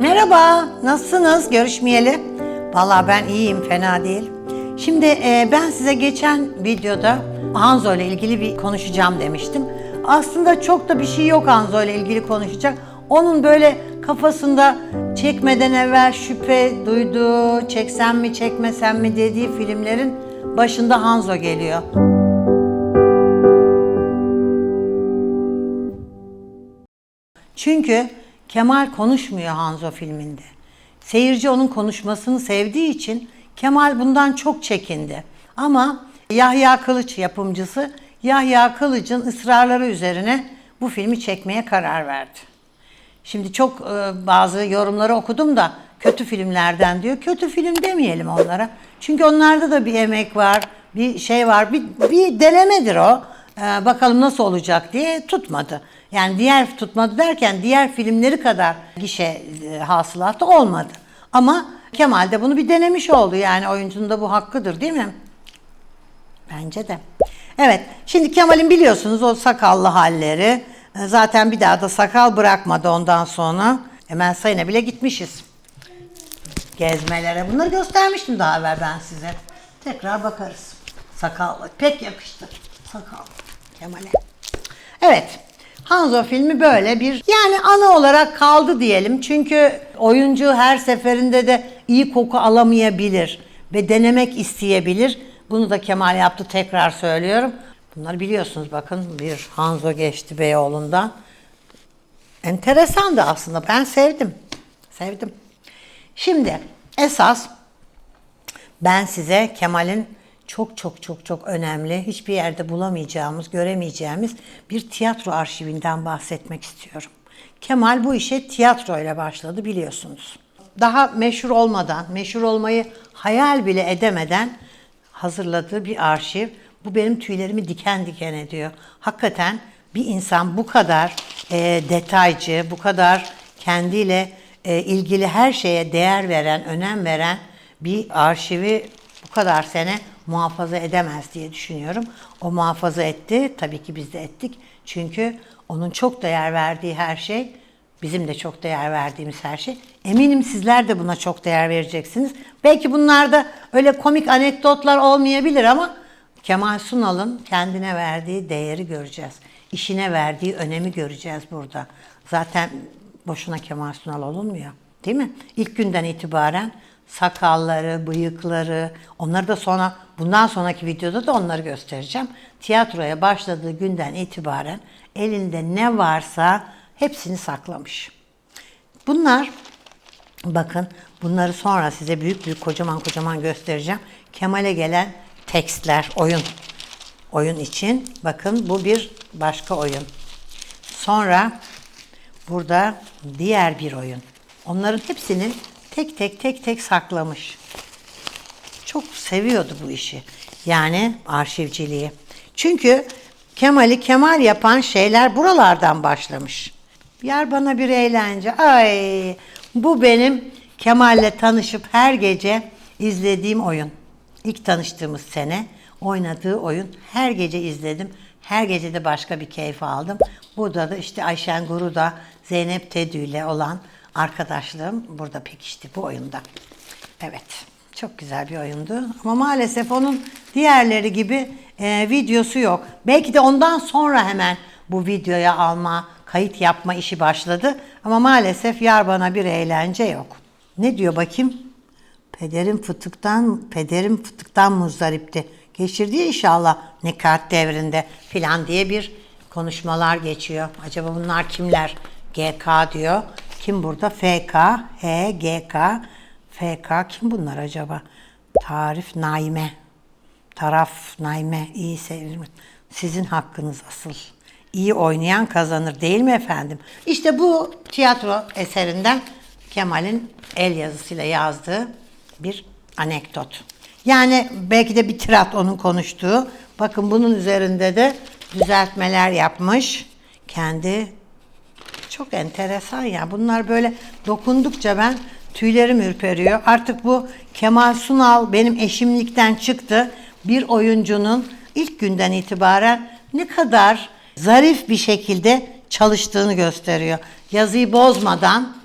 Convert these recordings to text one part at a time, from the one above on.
Merhaba, nasılsınız? Görüşmeyeli. Vallahi ben iyiyim, fena değil. Şimdi e, ben size geçen videoda Hanzo ile ilgili bir konuşacağım demiştim. Aslında çok da bir şey yok Hanzo ile ilgili konuşacak. Onun böyle kafasında çekmeden evvel şüphe duyduğu, çeksem mi çekmesem mi dediği filmlerin başında Hanzo geliyor. Çünkü Kemal konuşmuyor Hanzo filminde. Seyirci onun konuşmasını sevdiği için Kemal bundan çok çekindi. Ama Yahya Kılıç yapımcısı Yahya Kılıç'ın ısrarları üzerine bu filmi çekmeye karar verdi. Şimdi çok e, bazı yorumları okudum da kötü filmlerden diyor. Kötü film demeyelim onlara. Çünkü onlarda da bir emek var, bir şey var. Bir, bir denemedir o. E, bakalım nasıl olacak diye tutmadı. Yani diğer tutmadı derken diğer filmleri kadar gişe e, hasılatı olmadı. Ama Kemal de bunu bir denemiş oldu. Yani oyuncunun da bu hakkıdır değil mi? Bence de. Evet, şimdi Kemal'in biliyorsunuz o sakallı halleri. E, Zaten bir daha da sakal bırakmadı ondan sonra. Hemen sayına bile gitmişiz. Gezmelere. Bunları göstermiştim daha evvel ben size. Tekrar bakarız. Sakallı. Pek yakıştı. Sakallı. Kemal'e. Evet. Hanzo filmi böyle bir yani ana olarak kaldı diyelim. Çünkü oyuncu her seferinde de iyi koku alamayabilir ve denemek isteyebilir. Bunu da Kemal yaptı tekrar söylüyorum. Bunları biliyorsunuz bakın bir Hanzo geçti Beyoğlu'ndan. Enteresandı aslında ben sevdim. Sevdim. Şimdi esas ben size Kemal'in çok çok çok çok önemli, hiçbir yerde bulamayacağımız, göremeyeceğimiz bir tiyatro arşivinden bahsetmek istiyorum. Kemal bu işe tiyatroyla başladı biliyorsunuz. Daha meşhur olmadan, meşhur olmayı hayal bile edemeden hazırladığı bir arşiv. Bu benim tüylerimi diken diken ediyor. Hakikaten bir insan bu kadar e, detaycı, bu kadar kendiyle e, ilgili her şeye değer veren, önem veren bir arşivi bu kadar sene muhafaza edemez diye düşünüyorum. O muhafaza etti. Tabii ki biz de ettik. Çünkü onun çok değer verdiği her şey, bizim de çok değer verdiğimiz her şey. Eminim sizler de buna çok değer vereceksiniz. Belki bunlarda öyle komik anekdotlar olmayabilir ama Kemal Sunal'ın kendine verdiği değeri göreceğiz. İşine verdiği önemi göreceğiz burada. Zaten boşuna Kemal Sunal olunmuyor. Değil mi? İlk günden itibaren sakalları, bıyıkları, onları da sonra bundan sonraki videoda da onları göstereceğim. Tiyatroya başladığı günden itibaren elinde ne varsa hepsini saklamış. Bunlar bakın bunları sonra size büyük büyük kocaman kocaman göstereceğim. Kemal'e gelen tekstler, oyun. Oyun için bakın bu bir başka oyun. Sonra burada diğer bir oyun. Onların hepsini tek tek tek tek saklamış. Çok seviyordu bu işi. Yani arşivciliği. Çünkü Kemal'i Kemal yapan şeyler buralardan başlamış. Yar bana bir eğlence. Ay bu benim Kemal'le tanışıp her gece izlediğim oyun. İlk tanıştığımız sene oynadığı oyun. Her gece izledim. Her gece de başka bir keyif aldım. Burada da işte Ayşen Guru'da Zeynep Tedü ile olan arkadaşlığım burada pekişti bu oyunda. Evet. Çok güzel bir oyundu. Ama maalesef onun diğerleri gibi e, videosu yok. Belki de ondan sonra hemen bu videoya alma, kayıt yapma işi başladı. Ama maalesef yar bana bir eğlence yok. Ne diyor bakayım? Pederim fıtıktan, pederim fıtıktan muzdaripti. Geçirdi inşallah nekat devrinde filan diye bir konuşmalar geçiyor. Acaba bunlar kimler? GK diyor. Kim burada? FK, H, GK, FK kim bunlar acaba? Tarif Naime. Taraf Naime. iyi seviyorum. Sizin hakkınız asıl. İyi oynayan kazanır değil mi efendim? İşte bu tiyatro eserinden Kemal'in el yazısıyla yazdığı bir anekdot. Yani belki de bir tirat onun konuştuğu. Bakın bunun üzerinde de düzeltmeler yapmış. Kendi çok enteresan ya. Bunlar böyle dokundukça ben tüylerim ürperiyor. Artık bu Kemal Sunal benim eşimlikten çıktı. Bir oyuncunun ilk günden itibaren ne kadar zarif bir şekilde çalıştığını gösteriyor. Yazıyı bozmadan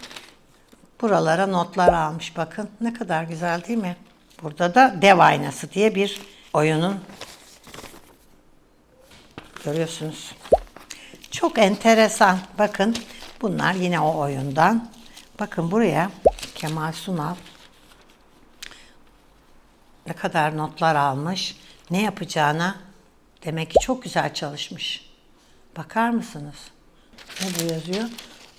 Buralara notlar almış bakın. Ne kadar güzel değil mi? Burada da dev aynası diye bir oyunun görüyorsunuz. Çok enteresan. Bakın bunlar yine o oyundan. Bakın buraya Kemal Sunal ne kadar notlar almış, ne yapacağına demek ki çok güzel çalışmış. Bakar mısınız? Ne bu yazıyor?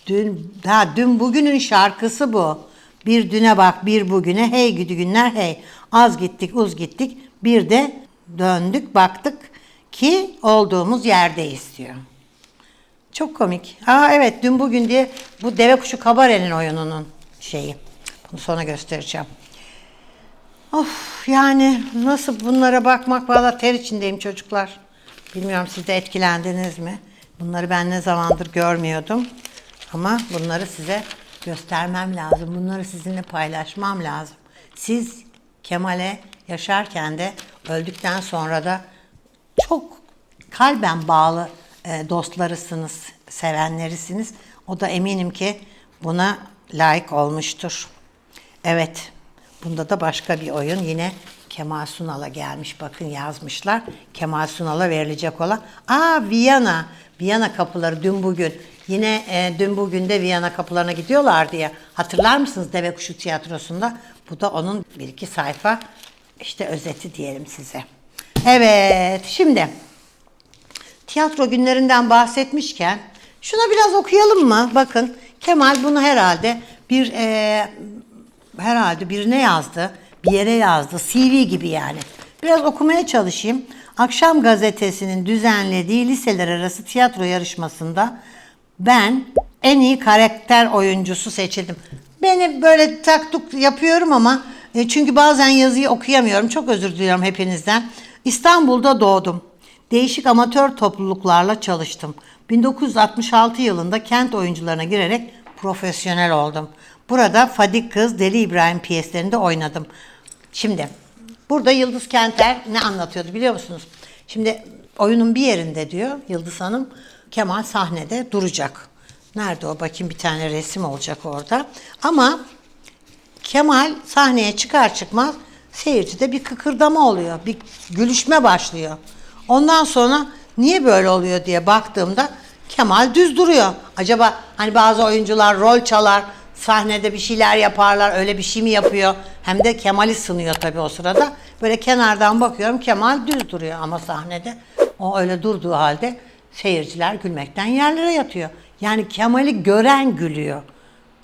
Dün, ha, dün bugünün şarkısı bu. Bir düne bak, bir bugüne. Hey güdü günler hey. Az gittik, uz gittik. Bir de döndük, baktık ki olduğumuz yerdeyiz diyor. Çok komik. Aa evet dün bugün diye bu deve kuşu kabarenin oyununun şeyi. Bunu sonra göstereceğim. Of yani nasıl bunlara bakmak valla ter içindeyim çocuklar. Bilmiyorum siz de etkilendiniz mi? Bunları ben ne zamandır görmüyordum. Ama bunları size göstermem lazım. Bunları sizinle paylaşmam lazım. Siz Kemal'e yaşarken de öldükten sonra da çok kalben bağlı dostlarısınız, sevenlerisiniz. O da eminim ki buna layık olmuştur. Evet, bunda da başka bir oyun yine Kemal Sunal'a gelmiş. Bakın yazmışlar. Kemal Sunal'a verilecek olan. Aa Viyana. Viyana kapıları dün bugün. Yine e, dün bugün de Viyana kapılarına gidiyorlar diye. Hatırlar mısınız Deve Kuşu Tiyatrosu'nda? Bu da onun bir iki sayfa işte özeti diyelim size. Evet şimdi tiyatro günlerinden bahsetmişken şuna biraz okuyalım mı? Bakın Kemal bunu herhalde bir e, herhalde birine yazdı, bir yere yazdı. CV gibi yani. Biraz okumaya çalışayım. Akşam gazetesinin düzenlediği liseler arası tiyatro yarışmasında ben en iyi karakter oyuncusu seçildim. Beni böyle taktuk yapıyorum ama e, çünkü bazen yazıyı okuyamıyorum. Çok özür diliyorum hepinizden. İstanbul'da doğdum. Değişik amatör topluluklarla çalıştım. 1966 yılında kent oyuncularına girerek profesyonel oldum. Burada Fadik Kız, Deli İbrahim piyeslerinde oynadım. Şimdi burada Yıldız Kenter ne anlatıyordu biliyor musunuz? Şimdi oyunun bir yerinde diyor Yıldız Hanım Kemal sahnede duracak. Nerede o? Bakayım bir tane resim olacak orada. Ama Kemal sahneye çıkar çıkmaz seyircide bir kıkırdama oluyor. Bir gülüşme başlıyor. Ondan sonra niye böyle oluyor diye baktığımda Kemal düz duruyor. Acaba hani bazı oyuncular rol çalar, sahnede bir şeyler yaparlar, öyle bir şey mi yapıyor? Hem de Kemal'i sınıyor tabii o sırada. Böyle kenardan bakıyorum Kemal düz duruyor ama sahnede o öyle durduğu halde seyirciler gülmekten yerlere yatıyor. Yani Kemal'i gören gülüyor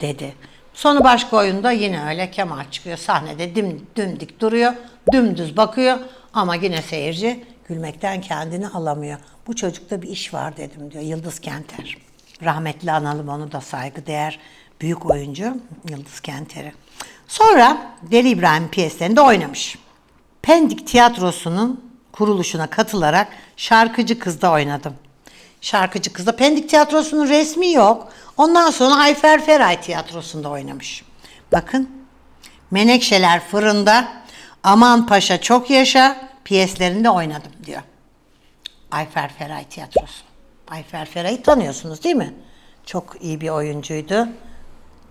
dedi. Sonra başka oyunda yine öyle Kemal çıkıyor sahnede dim, dimdik duruyor, dümdüz bakıyor ama yine seyirci gülmekten kendini alamıyor. Bu çocukta bir iş var dedim diyor Yıldız Kenter. Rahmetli analım onu da saygıdeğer büyük oyuncu Yıldız Kenter'i. Sonra Deli İbrahim piyeslerinde oynamış. Pendik Tiyatrosu'nun kuruluşuna katılarak Şarkıcı Kız'da oynadım. Şarkıcı Kız'da Pendik Tiyatrosu'nun resmi yok. Ondan sonra Ayfer Feray Tiyatrosu'nda oynamış. Bakın Menekşeler Fırında, Aman Paşa Çok Yaşa piyeslerinde oynadım diyor. Ayfer Feray Tiyatrosu. Ayfer Feray'ı tanıyorsunuz değil mi? Çok iyi bir oyuncuydu.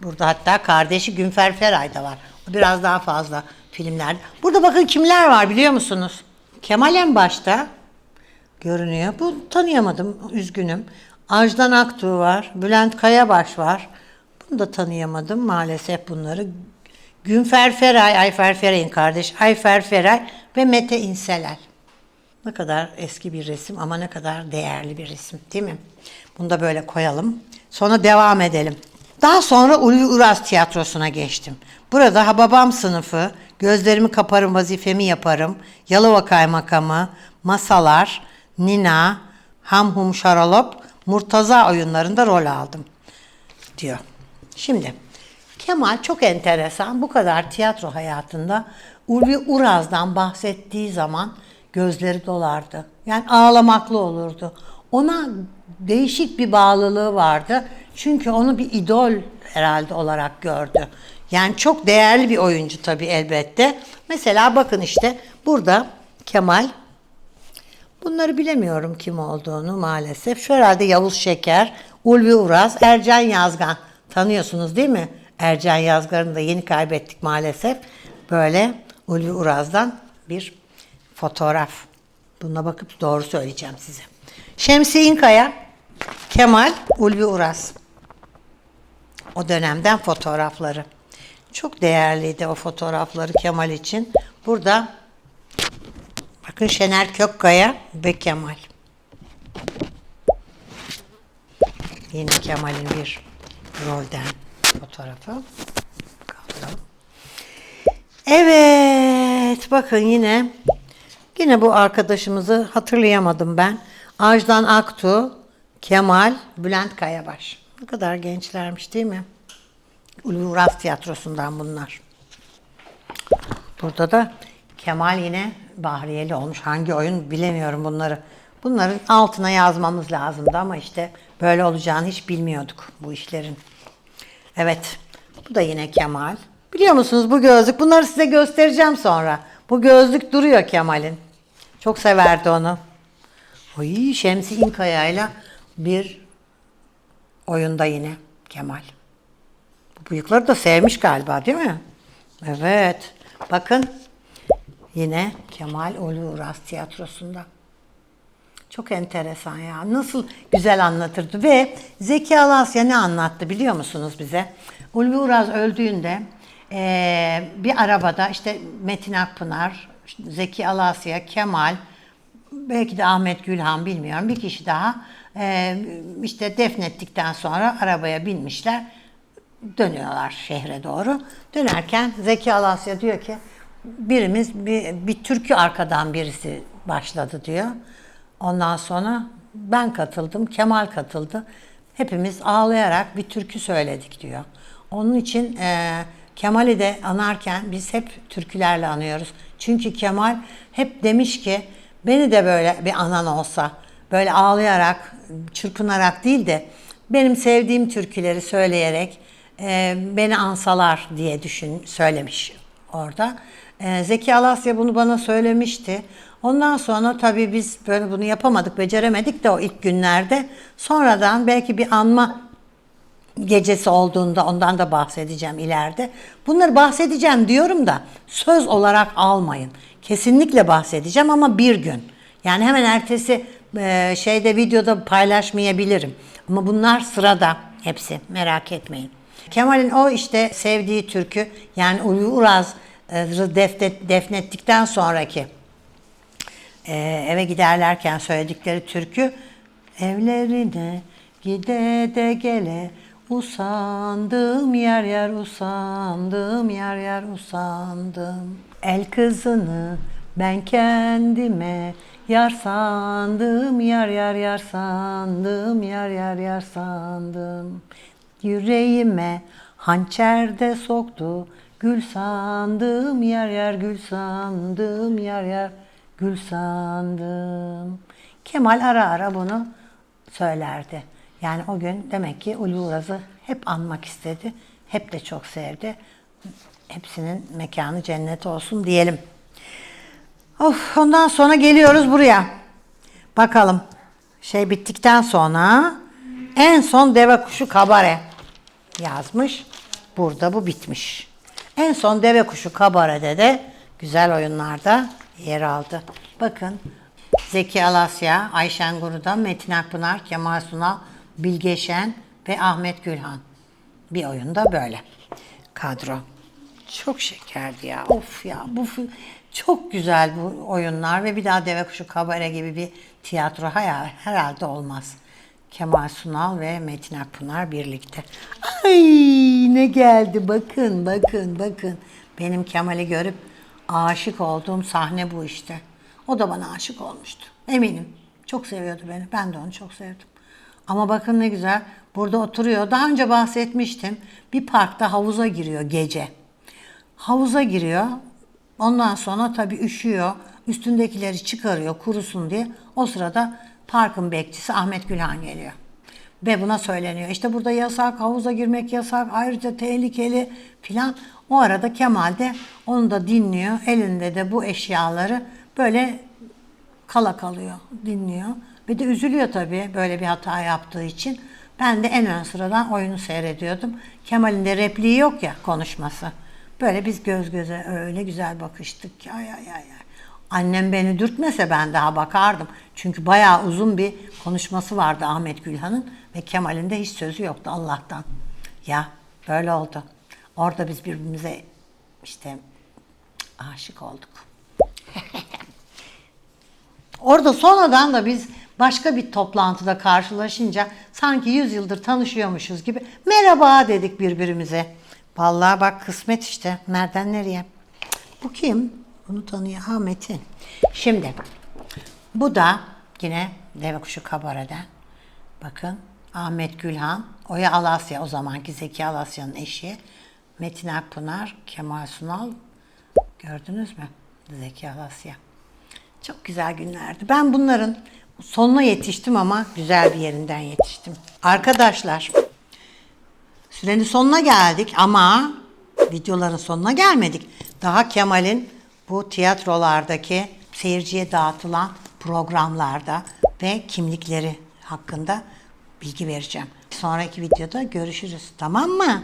Burada hatta kardeşi Günfer Feray da var. Biraz daha fazla filmlerde. Burada bakın kimler var biliyor musunuz? Kemal en başta görünüyor. Bu tanıyamadım, üzgünüm. Ajdan Aktuğ var, Bülent Kayabaş var. Bunu da tanıyamadım maalesef bunları. Günfer Feray, Ayfer Feray'ın kardeş Ayfer Feray ve Mete İnselel. Ne kadar eski bir resim ama ne kadar değerli bir resim değil mi? Bunu da böyle koyalım. Sonra devam edelim. Daha sonra Ulvi Uras Tiyatrosu'na geçtim. Burada Hababam sınıfı, Gözlerimi Kaparım Vazifemi Yaparım, Yalova Kaymakamı, Masalar, Nina, Hamhum Şaralop, Murtaza oyunlarında rol aldım diyor. Şimdi Kemal çok enteresan bu kadar tiyatro hayatında Ulvi Uraz'dan bahsettiği zaman gözleri dolardı. Yani ağlamaklı olurdu. Ona değişik bir bağlılığı vardı. Çünkü onu bir idol herhalde olarak gördü. Yani çok değerli bir oyuncu tabii elbette. Mesela bakın işte burada Kemal Bunları bilemiyorum kim olduğunu maalesef. Şu herhalde Yavuz Şeker, Ulvi Uras, Ercan Yazgan. Tanıyorsunuz değil mi? Ercan Yazgar'ını da yeni kaybettik maalesef. Böyle Ulvi Uraz'dan bir fotoğraf. Buna bakıp doğru söyleyeceğim size. Şemsi İnkaya, Kemal Ulvi Uraz. O dönemden fotoğrafları. Çok değerliydi o fotoğrafları Kemal için. Burada bakın Şener Kökkaya ve Kemal. Yine Kemal'in bir rolden fotoğrafı. Kaldıralım. Evet, bakın yine yine bu arkadaşımızı hatırlayamadım ben. Ajdan Aktu, Kemal, Bülent Kayabaş. Ne kadar gençlermiş değil mi? Ulu Tiyatrosu'ndan bunlar. Burada da Kemal yine Bahriyeli olmuş. Hangi oyun bilemiyorum bunları. Bunların altına yazmamız lazımdı ama işte böyle olacağını hiç bilmiyorduk bu işlerin. Evet. Bu da yine Kemal. Biliyor musunuz bu gözlük? Bunları size göstereceğim sonra. Bu gözlük duruyor Kemal'in. Çok severdi onu. Oy, Şemsi İnkaya'yla bir oyunda yine Kemal. Bu bıyıkları da sevmiş galiba değil mi? Evet. Bakın yine Kemal Ulu Uras tiyatrosunda. Çok enteresan ya. Nasıl güzel anlatırdı. Ve Zeki Alasya ne anlattı biliyor musunuz bize? Ulvi Uraz öldüğünde eee, bir arabada işte Metin Akpınar, Zeki Alasya, Kemal, belki de Ahmet Gülhan bilmiyorum bir kişi daha eee, işte defnettikten sonra arabaya binmişler dönüyorlar şehre doğru. Dönerken Zeki Alasya diyor ki birimiz bir, bir türkü arkadan birisi başladı diyor. Ondan sonra ben katıldım, Kemal katıldı. Hepimiz ağlayarak bir türkü söyledik diyor. Onun için eee, Kemal'i de anarken biz hep türkülerle anıyoruz. Çünkü Kemal hep demiş ki beni de böyle bir anan olsa, böyle ağlayarak, çırpınarak değil de benim sevdiğim türküleri söyleyerek e, beni ansalar diye düşün söylemiş orada. E, Zeki Alasya bunu bana söylemişti. Ondan sonra tabii biz böyle bunu yapamadık, beceremedik de o ilk günlerde. Sonradan belki bir anma gecesi olduğunda ondan da bahsedeceğim ileride. Bunları bahsedeceğim diyorum da söz olarak almayın. Kesinlikle bahsedeceğim ama bir gün. Yani hemen ertesi e, şeyde videoda paylaşmayabilirim. Ama bunlar sırada hepsi merak etmeyin. Kemal'in o işte sevdiği türkü yani Ulu Uraz e, defnet, defnettikten sonraki e, eve giderlerken söyledikleri türkü evlerine gide de gele usandım yer yer usandım yer yer usandım. El kızını ben kendime yar sandım yar yar yar sandım yar yar yar sandım yüreğime hançer de soktu gül sandım yar yar gül sandım yar yar gül sandım. Kemal ara ara bunu söylerdi. Yani o gün demek ki Ulu Uraz'ı hep anmak istedi. Hep de çok sevdi. Hepsinin mekanı cennet olsun diyelim. Of, ondan sonra geliyoruz buraya. Bakalım. Şey bittikten sonra en son deve kuşu kabare yazmış. Burada bu bitmiş. En son deve kuşu kabarede de güzel oyunlarda yer aldı. Bakın Zeki Alasya, Ayşen Guru'da, Metin Akpınar, Kemal Sunal, Bilge Şen ve Ahmet Gülhan. Bir oyunda böyle. Kadro. Çok şekerdi ya. Of ya. Bu çok güzel bu oyunlar ve bir daha Deve Kuşu Kabare gibi bir tiyatro hayal herhalde olmaz. Kemal Sunal ve Metin Akpınar birlikte. Ay ne geldi bakın bakın bakın. Benim Kemal'i görüp aşık olduğum sahne bu işte. O da bana aşık olmuştu. Eminim. Çok seviyordu beni. Ben de onu çok sevdim. Ama bakın ne güzel. Burada oturuyor. Daha önce bahsetmiştim. Bir parkta havuza giriyor gece. Havuza giriyor. Ondan sonra tabii üşüyor. Üstündekileri çıkarıyor kurusun diye. O sırada parkın bekçisi Ahmet Gülhan geliyor. Ve buna söyleniyor. İşte burada yasak, havuza girmek yasak, ayrıca tehlikeli filan. O arada Kemal de onu da dinliyor. Elinde de bu eşyaları böyle kala kalıyor, dinliyor. Ve de üzülüyor tabii böyle bir hata yaptığı için. Ben de en ön sıradan oyunu seyrediyordum. Kemal'in de repliği yok ya konuşması. Böyle biz göz göze öyle güzel bakıştık ki ay ay ay ay. Annem beni dürtmese ben daha bakardım. Çünkü bayağı uzun bir konuşması vardı Ahmet Gülhan'ın ve Kemal'in de hiç sözü yoktu Allah'tan. Ya böyle oldu. Orada biz birbirimize işte aşık olduk. Orada sonradan da biz başka bir toplantıda karşılaşınca sanki 100 yıldır tanışıyormuşuz gibi merhaba dedik birbirimize. Vallahi bak kısmet işte. Nereden nereye? Bu kim? Bunu tanıyor. Ha Metin. Şimdi bu da yine Deve Kuşu Kabare'den. Bakın Ahmet Gülhan, Oya Alasya o zamanki Zeki Alasya'nın eşi. Metin Akpınar, Kemal Sunal. Gördünüz mü? Zeki Alasya. Çok güzel günlerdi. Ben bunların sonuna yetiştim ama güzel bir yerinden yetiştim. Arkadaşlar, sürenin sonuna geldik ama videoların sonuna gelmedik. Daha Kemal'in bu tiyatrolardaki seyirciye dağıtılan programlarda ve kimlikleri hakkında bilgi vereceğim. Sonraki videoda görüşürüz. Tamam mı?